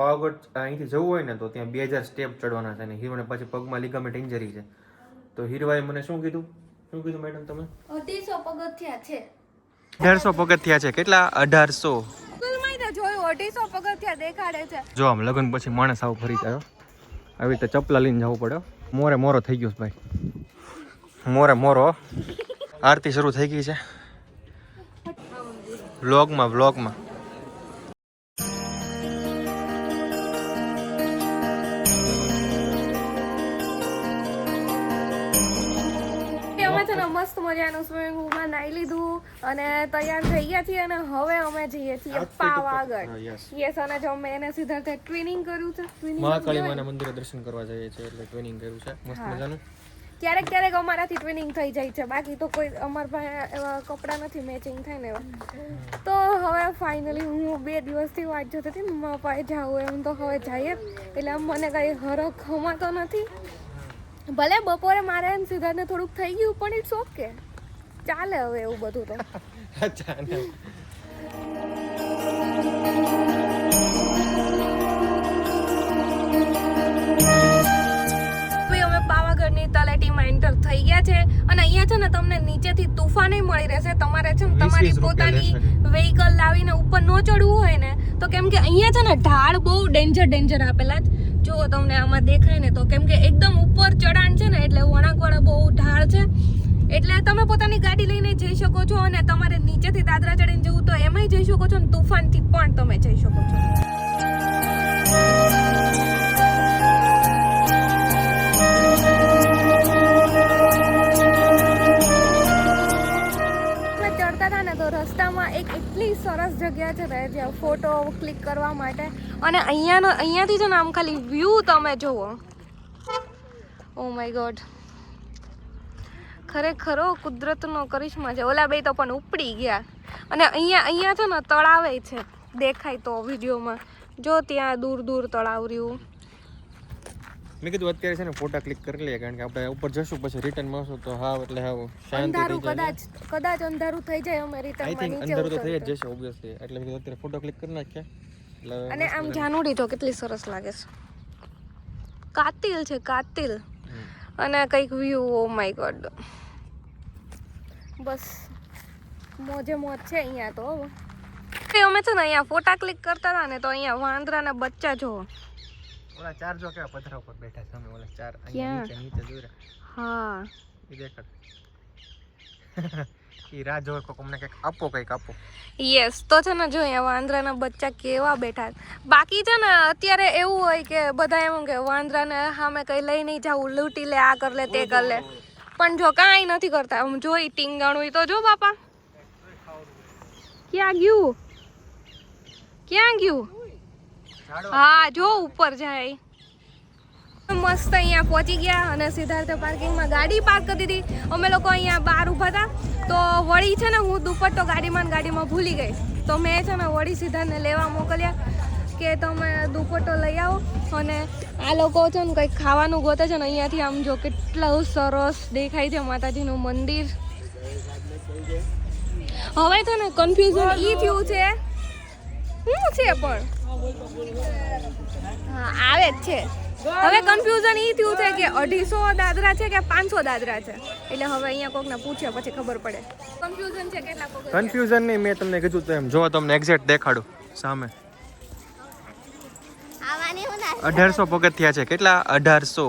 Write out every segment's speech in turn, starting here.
પાવાગઢ અહીંથી જવું હોય ને તો ત્યાં બે હજાર સ્ટેપ ચડવાના છે ને હીરોને પછી પગમાં લિગામેન્ટ ઇન્જરી છે. તો હીરોએ મને શું કીધું? શું કીધું મેડમ તમે? અઢીસો પગથિયા છે. અઢારસો પગથિયા છે. કેટલા? અઢારસો. જોયું અઢીસો પગથિયા દેખાડે છે. જો આમ લગ્ન પછી માણસ આવું ફરી જાય આવી રીતે ચપલા લઈને જવું પડે મોરે મોરો થઈ ગયો ભાઈ. મોરે મોરો આરતી શરૂ થઈ ગઈ છે. વ્લોગમાં વ્લોગમાં મસ્ત મજાનું સ્વિમિંગ પુલમાં નાહી લીધું અને તૈયાર થઈ ગયા છીએ અને હવે અમે જઈએ છીએ પાવાગઢ યસ અને જો મેં એને સિદ્ધાર્થે ટ્રેનિંગ કર્યું છે. મહાકાળી માના મંદિરે દર્શન કરવા જઈએ છીએ એટલે ટ્રેનિંગ કર્યું છે. મસ્ત મજાનું. ક્યારેક ક્યારેક અમારાથી ટ્વિનિંગ થઈ જાય છે. બાકી તો કોઈ અમારા પાસે એવા કપડાં નથી મેચિંગ થાય ને એવા. તો હવે ફાઇનલી હું બે દિવસથી વાટ જોતી હતી મારા પાસે જાઉં એમ તો હવે જઈએ. એટલે મને કંઈ હરખ હમાતો નથી. ભલે બપોરે મારે એમ સિદ્ધાર્થને થોડુંક થઈ ગયું પણ ઇટ્સ ઓકે ચાલે હવે એવું બધું તો. ને. પાવાગઢની તલેટીમાં એન્ટર થઈ ગયા છે અને અહીંયા છે ને તમને નીચેથી તુફાને મળી રહેશે. તમારે છે ને તમારી પોતાની વેહિકલ લાવીને ઉપર ન ચડવું હોય ને તો કેમ કે અહીંયા છે ને ઢાળ બહુ ડેન્જર ડેન્જર આપેલા જ. જુઓ તમને આમાં દેખાય ને તો કેમ કે એકદમ ઉપર ચડાણ છે ને એટલે વળાંકવાળા બહુ ઢાળ છે. એટલે તમે પોતાની ગાડી લઈને જઈ શકો છો અને તમારે નીચેથી દાદરા ચડીને જવું તો એમાંય જઈ શકો છો અને તુફાનથી પણ તમે જઈ શકો છો. તો રસ્તામાં એક એટલી સરસ જગ્યા છે ને જ્યાં ફોટો ક્લિક કરવા માટે અને અહીંયાનો અહીંયાથી છે ને આમ ખાલી વ્યૂ તમે જુઓ. ઓ માય ગોડ ખરેખરો કુદરતનો કરિશ્મા છે. ઓલા બે તો પણ ઉપડી ગયા. અને અહીંયા અહીંયા છે ને તળાવે છે. દેખાય તો વિડીયોમાં. જો ત્યાં દૂર દૂર તળાવ રહ્યું. મેં કીધું અત્યારે છે ને ફોટા ક્લિક કરી લઈએ કારણ કે આપણે ઉપર જશું પછી રિટર્ન મળશું તો હા એટલે હા શાંતિ અંધારું કદાચ કદાચ અંધારું થઈ જાય અમે રિટર્ન નીચે અંદર તો થઈ જ જશે ઓબ્વિયસલી એટલે મેં કીધું અત્યારે ફોટો ક્લિક કરી નાખ્યા. અને આમ જાનુડી તો કેટલી સરસ લાગે છે. કાતિલ છે કાતિલ. અને કંઈક વ્યૂ ઓ માય ગોડ બસ મોજે મોજ છે અહીંયા તો. અમે છે ને અહીંયા ફોટા ક્લિક કરતા હતા ને તો અહીંયા વાંદરાના બચ્ચા જો. ઓલા ચાર જો કે પથરા ઉપર બેઠા છે અમે ઓલા ચાર. અહીંયા નીચે નીચે રહ્યા. હા. એ દેખાડ. ઈ રાહ જોવે કોક અમને કંઈક આપો કંઈક આપો. યસ તો છે ને જો અહીંયા વાંદરાના બચ્ચા કેવા બેઠા બાકી છે ને અત્યારે એવું હોય કે બધા એમ કે વાંદરાને સામે કઈ લઈ નહીં જાવું લૂંટી લે આ કર લે તે કર લે. પણ જો કાંઈ નથી કરતા. આમ જોઈ ટીંગાણું તો જો બાપા. ક્યાં ગયું? ક્યાં ગયું? હા જો ઉપર જાય. મસ્ત અહીંયા પહોંચી ગયા અને સિદ્ધાર્થ પાર્કિંગમાં ગાડી પાર્ક કરી દીધી. અમે લોકો અહીંયા બહાર ઊભા હતા. તો વળી છે ને હું દુપટ્ટો ગાડીમાં ગાડીમાં ભૂલી ગઈ. તો મેં છે ને વળી સિદ્ધાર્થને લેવા મોકલ્યા કે તમે દુપટ્ટો લઈ આવો અને આ લોકો છે ને કંઈક ખાવાનું ગોતે છે ને અહીંયાથી આમ જો કેટલું સરસ દેખાય છે માતાજીનું મંદિર. હવે છે ને કન્ફ્યુઝન ઈ થયું છે. શું છે પણ? હા, આવે જ છે. હવે કન્ફ્યુઝન ઈ થયું છે કે અઢીસો દાદરા છે કે પાંચસો દાદરા છે? એટલે હવે અહીંયા કોકને પૂછ્યા પછી ખબર પડે. કન્ફ્યુઝન છે કેટલા કન્ફ્યુઝન નહીં મેં તમને કીધું તો એમ. જો તમને એક્ઝેક્ટ દેખાડું. સામે. અઢારસો પગથિયા છે. કેટલા? અઢારસો.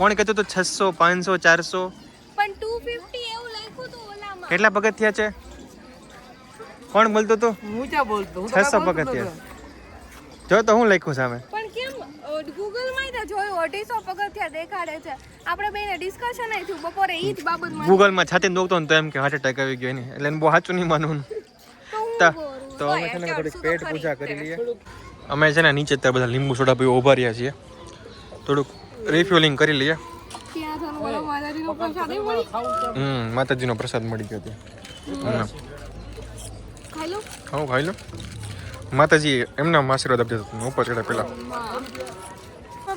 કોણ કહેતું હતું છસો પાંચસો ચારસો? પણ 250 એવું લખ્યું હતું ઓલામાં. કેટલા પગથિયા છે? કોણ બોલતો તો? હું ક્યાં બોલતો? છસો પગથિયા. જો તો હું લખ્યું સામે. પણ કેમ? ગૂગલ તો જોયું અઢીસો પગથિયા દેખાડે છે. આપણે બેને ડિસ્કશન થયું બપોરે ઈ જ બાબતમાં. ગૂગલમાં છાતી નોકતો ને તો એમ કે હાર્ટ એટેક આવી ગયો એને. એટલે બહુ સાચું નહીં માનવું. તો હું અમે છે ને થોડીક પેટ પૂજા કરી લઈએ. અમે છે ને નીચે ત્યાં બધા લીંબુ સોડા પીવા ઊભા રહ્યા છીએ. થોડુંક રિફ્યુલિંગ કરી લઈએ. હમ માતાજીનો પ્રસાદ મળી ગયો ત્યાં. હમ. ખાઈ લો. માતાજી એમના આશીર્વાદ આપજો. ઉપર ચડે પેલા.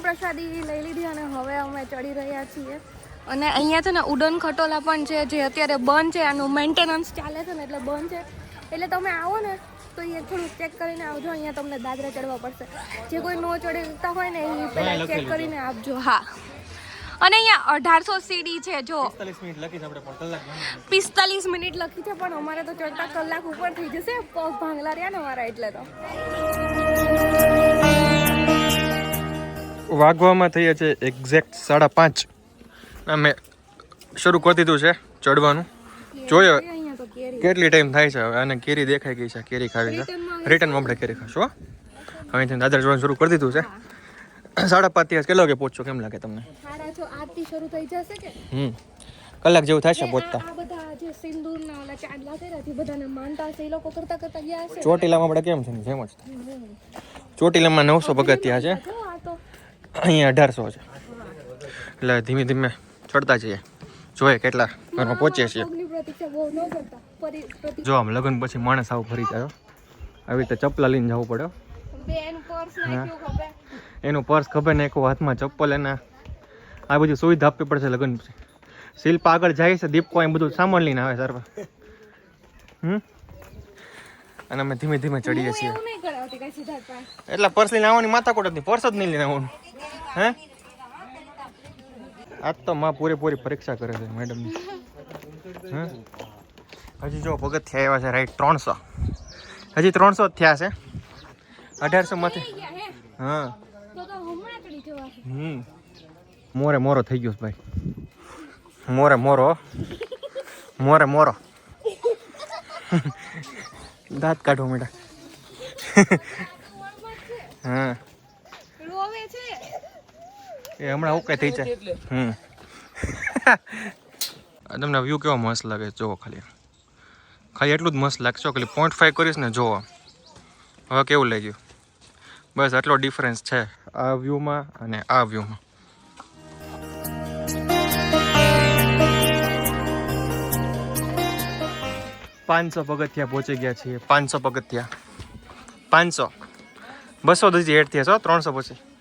પ્રસાદી લઈ લીધી અને હવે અમે ચડી રહ્યા છીએ. અને અહીંયા છે ને ઉડન ખટોલા પણ છે જે અત્યારે બંધ છે આનું મેન્ટેનન્સ ચાલે છે ને એટલે બંધ છે. એટલે તમે આવો ને તો અહીંયા થોડું ચેક કરીને આવજો અહીંયા તમને દાદરા ચડવા પડશે. જે કોઈ નો ચડતા હોય ને એ પહેલાં ચેક કરીને આપજો. હા. અને અહીંયા અઢારસો સીડી છે જો. પિસ્તાલીસ મિનિટ લખી છે પણ અમારે તો ચડતા કલાક ઉપર થઈ જશે. પગ ભાંગલા રહ્યા ને અમારા એટલે તો. વાગવામાં થઈએ છે એક્ઝેક્ટ સાડા પાંચ. અમે શરૂ કરી દીધું છે ચડવાનું. જોયો અહીંયા કેટલી ટાઈમ થાય છે હવે. અને કેરી દેખાઈ ગઈ છે કેરી ખાવી છે. રિટર્નમાં આપણે કેરી ખાશું હો. અહીંથી દાદર જોવાનું શરૂ કરી દીધું છે. સાડા પાંચ દિવસ કેટલા વાગે પહોંચશો? કેમ લાગે તમને? હમ. કલાક જેવું થાય છે પહોંચતા. ચોટીલામાં આપણે કેમ છે જેમ જ ચોટીલામાં નવસો પગથિયા છે. અહીંયા અઢારસો છે. એટલે ધીમે ધીમે ચડતા જઈએ. જોઈએ કેટલા ઘરમાં પહોંચીએ છીએ. જો આમ લગ્ન પછી માણસ આવું ફરી જાય આવી રીતે ચપલા લઈને જવું પડે હો. બેન પર્સ નાખ્યું એનું પર્સ ખબર ને એક હાથમાં ચપ્પલ એના આ બધી સુવિધા આપવી પડશે લગ્ન પછી. શિલ્પા આગળ જાય છે દીપકો અહીં બધું સામાન લઈને આવે સર્વ. હમ? અને અમે ધીમે ધીમે ચડીએ છીએ. એટલે પર્સ લઈને આવવાની માથાકોટ હતી પર્સ જ નહીં લઈને આવવાનું. હે? આજ તો માં પૂરેપૂરી પરીક્ષા કરે છે મેડમની હે? હજી જો પગથિયા આવ્યા છે રાઈટ ત્રણસો. હજી ત્રણસો જ થયા છે. અઢારસો માંથી. હા. હમ. મોરે મોરો થઈ ગયો ભાઈ. મોરે મોરો. મોરે મોરો. દાંત કાઢો મેડા હા. એ હમણાં ઓકે થઈ જાય. હમ. આ તમને વ્યૂ કેવો મસ્ત લાગે જોવો ખાલી. ખાલી એટલું જ મસ્ત લાગશો ખાલી પોઈન્ટ ફાઈવ કરીશ ને જોવો. હવે કેવું લાગ્યું? બસ આટલો ડિફરન્સ છે. આ વ્યૂમાં અને આ વ્યૂમાં પાંચસો પગથિયા પહોંચી ગયા છીએ. પાંચસો પગથિયા. પાંચસો. બસો હજી હેઠ થયા છો ત્રણસો પછી.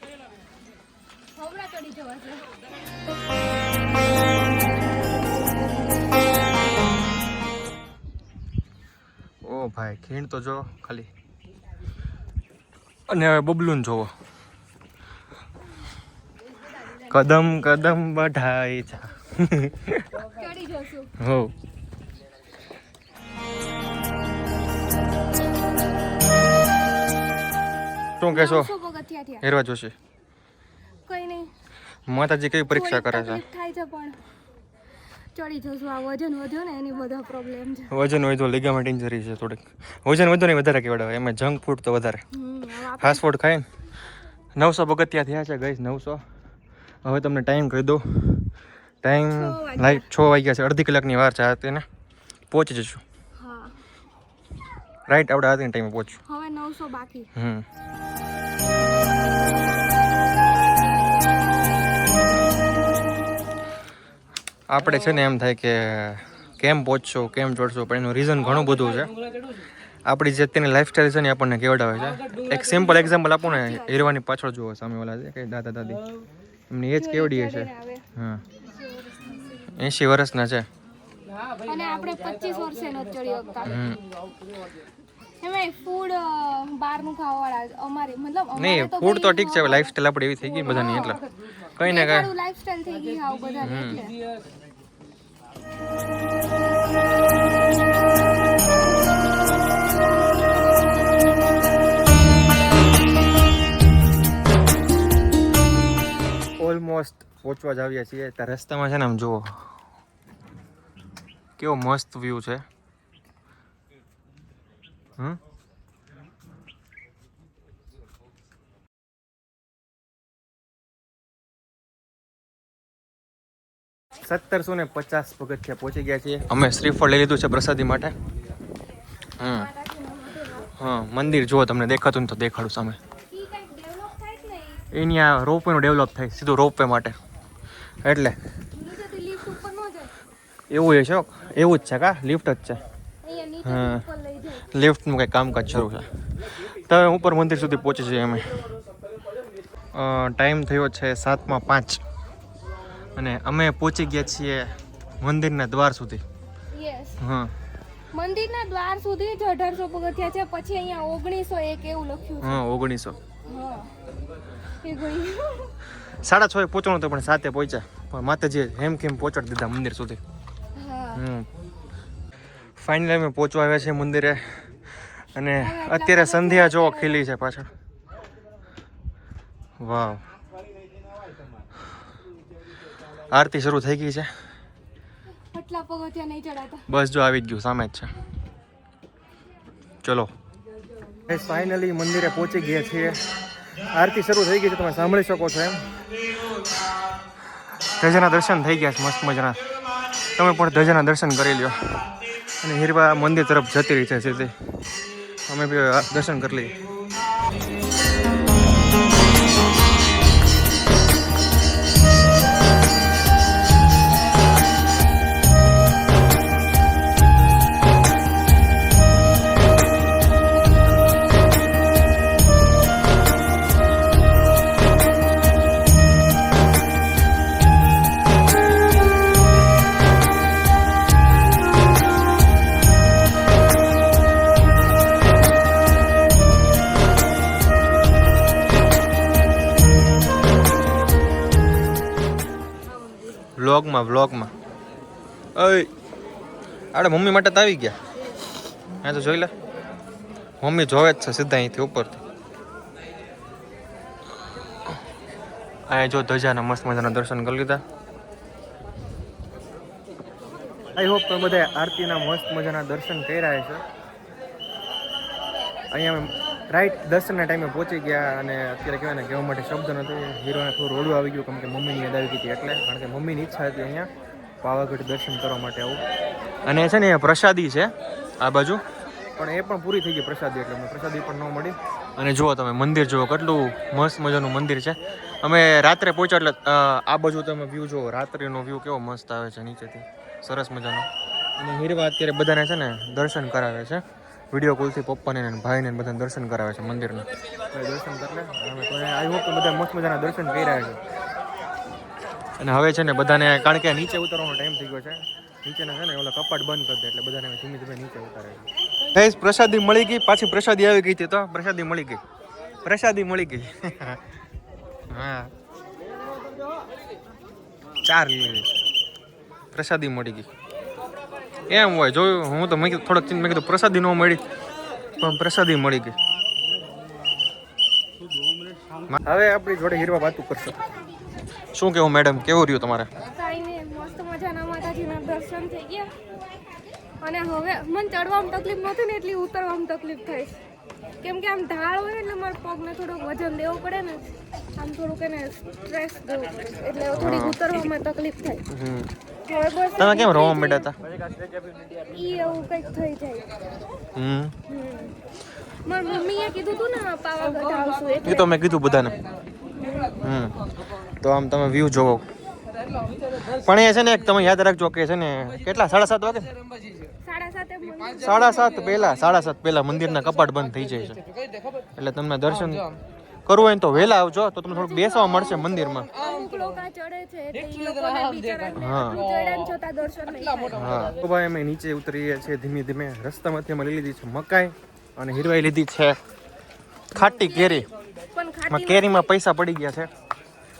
ઓ ભાઈ ખીણ તો જો ખાલી. અને હવે બબલુન જોવો. કદમ કદમ બઢાય છે હો. શું કહેશો? હેરવા જોશે. કઈ નહીં. માતાજી કઈ પરીક્ષા કરે છે? થાય છે પણ ચડી જશું. આ વજન વધ્યો ને એની બધા પ્રોબ્લેમ છે. વજન હોય તો લિગામેન્ટ ઇન્જરી છે થોડીક. વજન વધુ નહીં વધારે કેવડાવે એમાં જંક ફૂડ તો વધારે. ફાસ્ટ ફૂડ ખાય ને. નવસો પગથિયા થયા છે ગઈશ નવસો. હવે તમને ટાઈમ કહી દઉં. ટાઈમ લાઈટ છ વાગ્યા છે. અડધી કલાકની વાર છે. તેને પહોંચી જશું. રાઈટ આપણે આ ટાઈમે પહોંચશું. હવે નવસો બાકી. હમ. આપણે છે ને એમ થાય કે કેમ પહોંચશો કેમ ચડશો પણ એનું રીઝન ઘણું બધું છે. આપણી જે અત્યારની લાઈફસ્ટાઈલ છે ને આપણને કેવડાવે છે. એક સિમ્પલ એક્ઝામ્પલ આપો ને હીરવાની પાછળ જુઓ સામેવાલા છે કે દાદા દાદી. એમની એજ કેવડી છે હા. એંશી વર્ષના છે. અને આપણે પચીસ વર્ષે ફૂડ બહારનું અમારી મતલબ નહીં ફૂડ તો ઠીક છે લાઈફસ્ટાઈલ આપણે એવી થઈ ગઈ બધાની એટલે. કઈ ને કઈ. લાઈફસ્ટાઈલ થઈ ગઈ આવું બધા એટલે. ઓલમોસ્ટ પહોંચવા જ આવ્યા છીએ. ત્યાં રસ્તામાં છે ને આમ જુઓ. કેવો મસ્ત વ્યૂ છે. હમ? સત્તરસો ને પચાસ પગથિયા પહોંચી ગયા છીએ. અમે શ્રીફળ લઈ લીધું છે પ્રસાદી માટે. હમ. હા, મંદિર જુઓ તમને દેખાતું તો દેખાડું સામે. એની આ રોપવેનું ડેવલપ થાય, સીધું રોપવે માટે. એટલે. એવું એ છે એવું જ છે કા? લિફ્ટ જ છે. હા. લિફ્ટનું કંઈ કામકાજ શરૂ છે. તો ઉપર મંદિર સુધી પહોંચી જઈએ અમે. ટાઈમ થયો છે સાતમાં પાંચ. અને અમે પહોંચી ગયા છીએ મંદિરના દ્વાર સુધી. હા. મંદિરના દ્વાર સુધી જ અઢારસો પગથિયા છે. પછી અહીંયા ઓગણીસો એક એવું લખ્યું હા ઓગણીસો. સાડા છ એ પહોંચવાનું હતું પણ સાતે પહોંચ્યા. પણ માતાજીએ હેમ ખેમ પહોંચાડી દીધા મંદિર સુધી. ફાઇનલી અમે પહોંચવા આવ્યા છીએ મંદિરે. અને અત્યારે સંધ્યા જો ખીલી છે પાછળ. વાવ. આરતી શરૂ થઈ ગઈ છે. બસ જો આવી જ ગયું સામે જ છે. ચલો. ફાઇનલી મંદિરે પહોંચી ગયા છીએ. આરતી શરૂ થઈ ગઈ છે તમે સાંભળી શકો છો એમ. ધજાના દર્શન થઈ ગયા છે મસ્ત મજાના. તમે પણ ધજાના દર્શન કરી લ્યો. અને હીરવા મંદિર તરફ જતી રહી છે સીધી. અમે બી દર્શન કરી લઈએ. આપણે મમ્મી માટે તો આવી ગયા. હા તો જોઈ લે. મમ્મી જોવે જ છે સીધા અહીંથી ઉપરથી. અહીંયા જો ધજાના મસ્ત મજાના દર્શન કરી લીધા. આઈ હોપ તમે બધા આરતીના મસ્ત મજાના દર્શન કર્યા છે અહીંયા રાઈટ દર્શનના ટાઈમે પહોંચી ગયા અને અત્યારે કહેવાય ને કહેવા માટે શબ્દ નથી હીરોને થોડું રોડું આવી ગયું કેમ કે મમ્મીની યાદ આવી ગઈ હતી એટલે. કારણ કે મમ્મીની ઈચ્છા હતી અહીંયા પાવાગઢ દર્શન કરવા માટે આવું. અને છે ને પ્રસાદી છે આ બાજુ. પણ એ પણ પૂરી થઈ ગઈ પ્રસાદી એટલે પ્રસાદી પણ ન મળી. અને જુઓ તમે મંદિર જુઓ કેટલું મસ્ત મજાનું મંદિર છે. અમે રાત્રે પહોંચ્યા એટલે આ બાજુ તમે વ્યૂ જુઓ રાત્રિનો વ્યૂ કેવો મસ્ત આવે છે નીચેથી. સરસ મજાનો. અને હીરવા અત્યારે બધાને છે ને દર્શન કરાવે છે. વીડિયો કોલથી પપ્પાને અને ભાઈને બધાને દર્શન કરાવે છે મંદિરના. દર્શન કરે આઈ હોપ કે બધા મસ્ત મજાના દર્શન કરી રહ્યા છે. અને હવે છે ને બધાને કારણ કે નીચે ઉતરવાનો ટાઈમ થઈ ગયો છે. નીચેના છે ને ઓલા કપાટ બંધ કરી દે એટલે બધાને ધીમે ધીમે નીચે ઉતારે છે. પ્રસાદી મળી ગઈ પાછી પ્રસાદી આવી ગઈ હતી તો પ્રસાદી મળી ગઈ. પ્રસાદી મળી ગઈ. હા. ચાર લીધી પ્રસાદી મળી ગઈ. એમ હોય જોયું હું તો મેં કીધું થોડોક ચિંતા મેં કીધું પ્રસાદી ન મળી પણ પ્રસાદી મળી ગઈ. હવે આપણી જોડે હીરવા વાતું કરશો. શું કેવું મેડમ કેવું રહ્યું તમારે કાંઈ નહીં મસ્ત મજાના માતાજીના દર્શન થઈ ગયા અને હવે મને ચડવામાં તકલીફ નથી ને એટલી ઉતરવામાં તકલીફ થાય. કેમ કે આમ ઢાળ હોય એટલે મારા પગને થોડુંક વજન દેવું પડે ને આમ થોડુંક એને સ્ટ્રેસ દેવું પડે એટલે થોડીક ઉતરવામાં તકલીફ થાય. તમે કેમ રોવા માંડ્યા હતા? ઈ એવું કંઈક થઈ જાય. હમ. હમ. મારી મમ્મીએ કીધું તું ને પાવાગઢ આવશું એ તો મેં કીધું બધાને. હમ. તો આમ તમે વ્યૂ જોવો. પણ એ છે ને એક તમે યાદ રાખજો કે છે ને કેટલા? સાડા સાત વાગે? સાડા સાતે મંદિર સાડા સાત પહેલા સાડા સાત પહેલા મંદિરના કપાટ બંધ થઈ જાય છે. એટલે તમને દર્શન કરવું હોય તો વહેલા આવજો તો તમને થોડુંક બેસવા મળશે મંદિરમાં. હા. તો ભાઈ અમે નીચે ઉતરીએ છીએ ધીમે ધીમે રસ્તામાંથી અમે લઈ લીધી છે મકાઈ અને હીરવાઈ લીધી છે ખાટી કેરી. પણ કેરીમાં પૈસા પડી ગયા છે.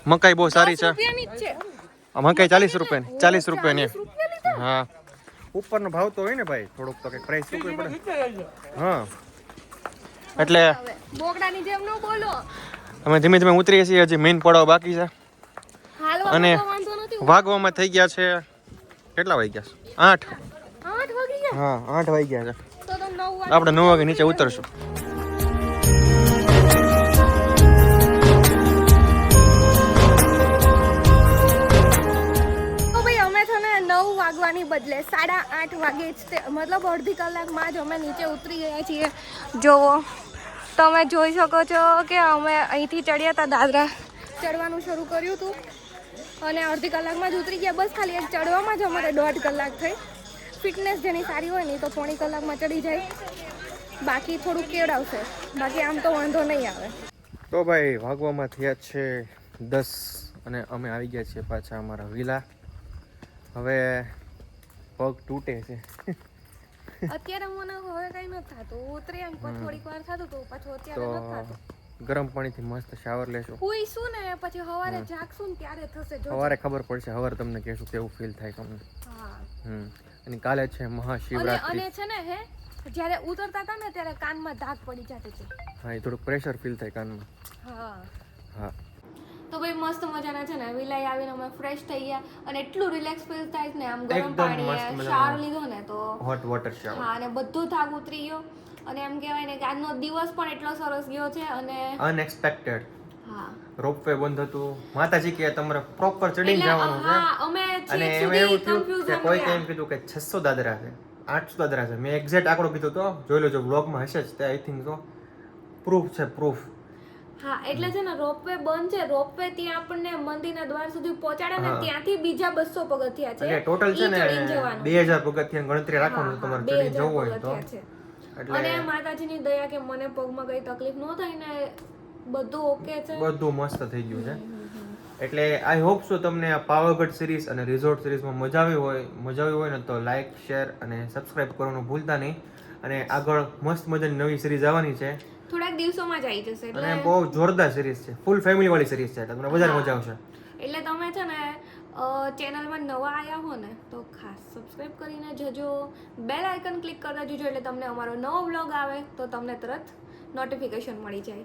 મકાઈ બહુ સારી છે. જ મકાઈ ચાલીસ રૂપિયાની ચાલીસ રૂપિયાની હા. ઉપરનો ભાવ તો હોય ને ભાઈ થોડુંક તો કંઈક પ્રાઇસ ચૂકવી પડે. હા. એટલે હવે બોકડાની જેમ ન બોલો. અમે ધીમે ધીમે ઉતરીએ છીએ હજી મેઇન પડાવ બાકી છે. અને વાગવામાં થઈ ગયા છે કેટલા વાગ્યા છે? આઠ. આઠ વાગી ગયા? હા આઠ વાગ્યા છે. તો તો નવ વાગે આપણે નવ વાગે નીચે ઉતરશું. બદલે સાડા આઠ વાગે જ તે મતલબ અડધી કલાકમાં જ અમે નીચે ઉતરી ગયા છીએ. જોવો તમે જોઈ શકો છો કે અમે અહીંથી ચડ્યા હતા દાદરા. ચડવાનું શરૂ કર્યું હતું અને અડધી કલાકમાં જ ઉતરી ગયા. બસ ખાલી એક ચડવામાં જ અમારે દોઢ કલાક થઈ. ફિટનેસ જેની સારી હોય ને તો પોણી કલાકમાં ચડી જાય. બાકી થોડું કેવડાવશે બાકી આમ તો વાંધો નહીં આવે. તો ભાઈ, વાગવામાં થયા છે દસ અને અમે આવી ગયા છીએ પાછા અમારા વિલા હવે પગ તૂટે છે. અત્યારે મને હવે કઈ નથી થતું. ઉતરે એમ પણ થોડીક વાર થતું તો પાછું અત્યારે નથી થતું. ગરમ પાણીથી મસ્ત શાવર લેશો. શું ને પછી સવારે જાગશું ને ત્યારે થશે. જો સવારે ખબર પડશે સવારે તમને કહેશું કેવું ફીલ થાય તમને. હા. હમ. અને કાલે છે મહાશિવરાત્રી. અને છે ને હે જ્યારે ઉતરતા હતા ને ત્યારે કાનમાં ધાક પડી જતી હતી. હા એ થોડુંક પ્રેશર ફીલ થાય કાનમાં. હા. હા. તો ભાઈ મસ્ત મજાના છે ને. વિલાઈ આવીને અમે ફ્રેશ થઈ ગયા અને એટલું રિલેક્સ ફીલ થાય છે ને આમ ગરમ પાણી. શાર લીધો ને તો. હોટ વોટર શાવર હા અને બધો થાક ઉતરી ગયો. અને એમ કહેવાય ને કે આજનો દિવસ પણ એટલો સરસ ગયો છે અને અનએક્સપેક્ટેડ હા. રોપવે બંધ હતું. માતાજી કે તમારે પ્રોપર ચડી જવાનું છે. અમે અને એવું થયું કે કોઈ એમ કીધું કે છસો દાદરા છે આઠસો દાદરા છે. મેં એક્ઝેક્ટ આંકડો કીધો તો જોઈ લેજો બ્લોગમાં હશે જ તે આઈ થિંક તો પ્રૂફ છે પ્રૂફ હા એટલે છે ને રોપવે બંધ છે. રોપવે ત્યાં આપણને મંદિરના દ્વાર સુધી પહોંચાડે ને ત્યાંથી બીજા બસો પગથિયા છે. એટલે ટોટલ છે ને બે હજાર પગથિયા ગણતરી રાખવાનું તમારે ચડી જવું હોય તો. અને માતાજીની દયા કે મને પગમાં કઈ તકલીફ ન થાય ને બધું ઓકે છે. બધું મસ્ત થઈ ગયું છે. એટલે આઈ હોપ સો તમને આ પાવાગઢ સિરીઝ અને રિઝોર્ટ સિરીઝમાં મજા આવી હોય મજા આવી હોય ને તો લાઈક શેર અને સબસ્ક્રાઇબ કરવાનું ભૂલતા નહીં. અને આગળ મસ્ત મજાની નવી સિરીઝ આવવાની છે. થોડાક દિવસોમાં જ આવી જશે એટલે અને બહુ જોરદાર સિરીઝ છે. ફૂલ ફેમિલી વાળી સિરીઝ છે એટલે તમને વધારે મજા આવશે. એટલે તમે છે ને ચેનલમાં નવા આવ્યા હો ને તો ખાસ સબસ્ક્રાઇબ કરીને જજો. બેલ આઇકન ક્લિક કરતા જજો એટલે તમને અમારો નવો વ્લોગ આવે તો તમને તરત નોટિફિકેશન મળી જાય.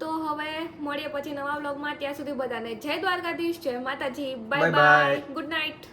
તો હવે મળીએ પછી નવા વ્લોગમાં ત્યાં સુધી બધાને જય દ્વારકાધીશ જય માતાજી. બાય. Bye good night